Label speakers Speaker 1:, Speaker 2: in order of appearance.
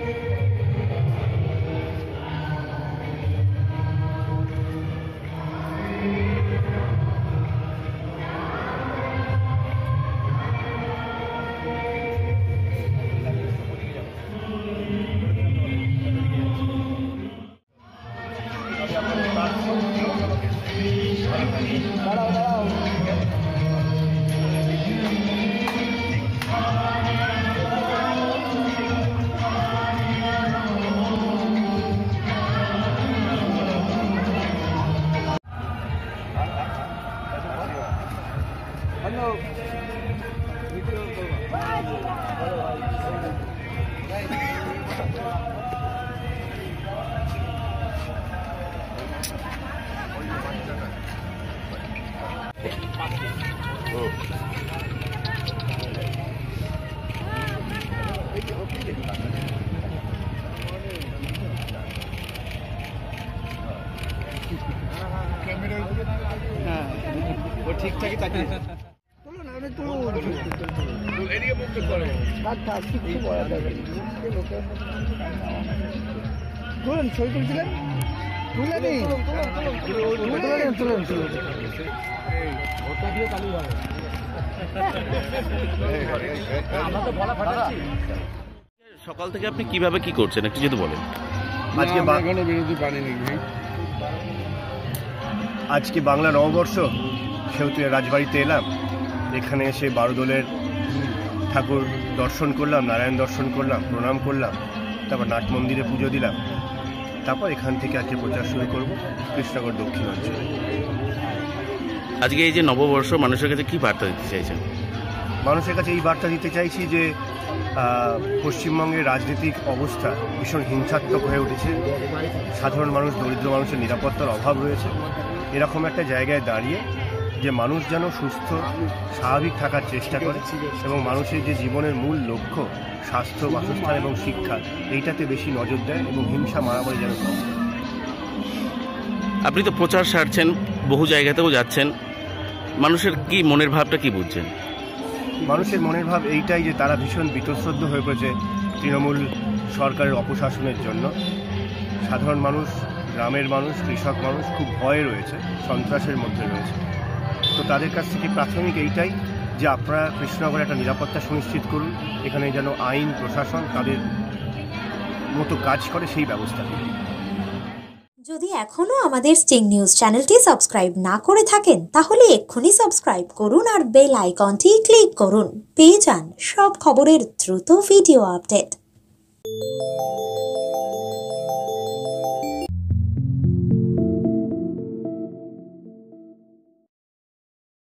Speaker 1: thank you ঠিকঠাকই তাকিয়ে তুলুন আপনি তুলুন থাক থাক কিচ্ছু বলা যাবে না। তুলুন ছবি তুলছিলেন তুলে দিন
Speaker 2: সকাল থেকে আপনি কীভাবে কি করছেন? একটু যদি বলেন।
Speaker 3: আজকে বা-
Speaker 4: এখনও বিরোধী
Speaker 3: আজকে বাংলা নববর্ষ সেহেতু রাজবাড়িতে এলাম। এখানে এসে বারোদলের ঠাকুর দর্শন করলাম নারায়ণ দর্শন করলাম প্রণাম করলাম তারপর নাট মন্দিরে পুজো দিলাম। তারপর এখান থেকে আজকে প্রচার শুরু করব কৃষ্ণনগর দক্ষিণ অঞ্চলে।
Speaker 2: আজকে এই যে নববর্ষ মানুষের কাছে কি বার্তা দিতে চাইছেন?
Speaker 3: মানুষের কাছে এই বার্তা দিতে চাইছি যে পশ্চিমবঙ্গের রাজনৈতিক অবস্থা ভীষণ হিংসাত্মক হয়ে উঠেছে। সাধারণ মানুষ দরিদ্র মানুষের নিরাপত্তার অভাব রয়েছে। এরকম একটা জায়গায় দাঁড়িয়ে যে মানুষ যেন সুস্থ স্বাভাবিক থাকার চেষ্টা করে এবং মানুষের যে জীবনের মূল লক্ষ্য স্বাস্থ্য বাসস্থান এবং শিক্ষা এইটাতে বেশি নজর দেয় এবং হিংসা মারামারি যেন কম
Speaker 2: আপনি তো প্রচার সারছেন বহু জায়গাতেও যাচ্ছেন। মানুষের কি মনের ভাবটা কি বুঝছেন?
Speaker 3: মানুষের মনের ভাব এইটাই যে তারা ভীষণ বীতশ্রদ্ধ হয়ে পড়েছে তৃণমূল সরকারের অপশাসনের জন্য। সাধারণ মানুষ গ্রামের মানুষ কৃষক মানুষ খুব ভয়ে রয়েছে সন্ত্রাসের মধ্যে রয়েছে। তো তাদের কাছ থেকে প্রাথমিক এইটাই যে আপনারা কৃষ্ণনগরে একটা নিরাপত্তা সুনিশ্চিত করুন এখানে যেন আইন, প্রশাসন তাদের মতো কাজ করে সেই ব্যবস্থা
Speaker 5: যদি এখনও আমাদের স্টিং নিউজ চ্যানেলটি সাবস্ক্রাইব না করে থাকেন, তাহলে এক্ষুনি সাবস্ক্রাইব করুন আর বেল আইকনটি ক্লিক করুন। পেয়ে যান সব খবরের দ্রুত ভিডিও আপডেট।